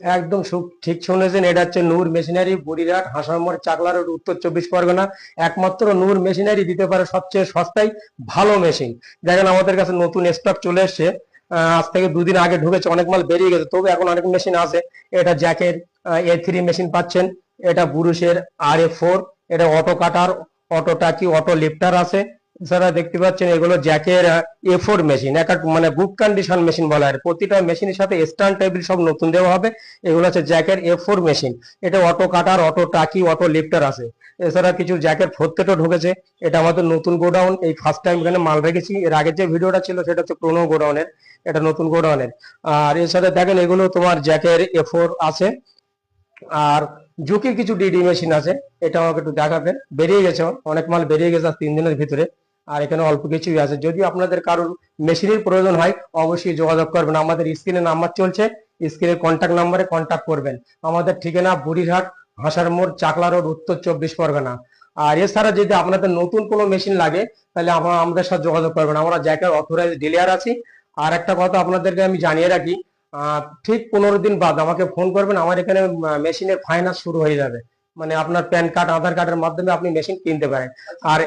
একদম সু- ঠিক শুনেছেন, এটা হচ্ছে নূর মেশিনারি বড়িরহাট হাসামর চাকলা রোড, উত্তর চব্বিশ পরগনা। একমাত্র নূর মেশিনারি দিতে পারে সবচেয়ে সস্তায় ভালো মেশিন। দেখেন আমাদের কাছে নতুন স্টক চলে এসছে। আজ থেকে দুদিন আগে ঢুকেছে, অনেক মাল বেরিয়ে গেছে, তবে এখন অনেক মেশিন আছে। এটা জ্যাকের এ থ্রি মেশিন পাচ্ছেন। এটা বুরুষের আর এ ফোর এটা অটো কাটার, অটো টাকি অটো লিফটার আছে। এছাড়া দেখতে পাচ্ছেন, এগুলো জ্যাকের এ ফোর মেশিন এক মানে বুক কন্ডিশন মেশিন বলা হয়। প্রতিটা মেশিনের সাথে স্ট্যান্ড টেবিল সব নতুন দেওয়া হবে। এগুলো হচ্ছে জ্যাকের এ ফোর মেশিন এটা অটো কাটার অটো টাকি অটো লিফটার আছে। এছাড়া কিছু জ্যাকের ফোরতেটো ঢুকেছে। এটা আমাদের নতুন গোডাউন। এই ফার্স্ট টাইম এখানে মাল রেখেছি। এর আগের যে ভিডিওটা ছিল, সেটা হচ্ছে পুরোনো গোডাউনের। এটা নতুন গোডাউনের। আর সাথে দেখেন, এগুলো তোমার জ্যাকের এ ফোর আছে। আর জুকির কিছু ডিডি মেশিন আছে। এটা আমাকে একটু দেখাবেন। বেরিয়ে গেছে। অনেক মাল বেরিয়ে গেছে তিন দিনের ভিতরে। আর এখানে অল্প কিছুই আছে। যদি আপনাদের কারোর মেশিনের প্রয়োজন হয়, অবশ্যই যোগাযোগ করবেন। আমাদের স্ক্রিনে নাম্বার চলছে স্ক্রিনের কন্ট্যাক্ট নাম্বারে কন্ট্যাক্ট করবেন। আমাদের ঠিকানা বুড়িরহাট, হাসার মোড়, চাকলা রোড, উত্তর চব্বিশ পরগনা। আর এছাড়া যদি আপনাদের নতুন কোনো মেশিন লাগে, তাহলে আপনারা আমাদের সাথে যোগাযোগ করবেন। আমরা জ্যাকের অথরাইজ ডিলার আছি। আর একটা কথা আপনাদেরকে আমি জানিয়ে রাখি ঠিক পনেরো দিন বাদ আমাকে ফোন করবেন, আমার এখানে মেশিনের ফাইন্যান্স শুরু হয়ে যাবে। মানে আপনার প্যান কার্ড আধার কার্ডের মাধ্যমে আপনি মেশিন কিনতে পারেন। আর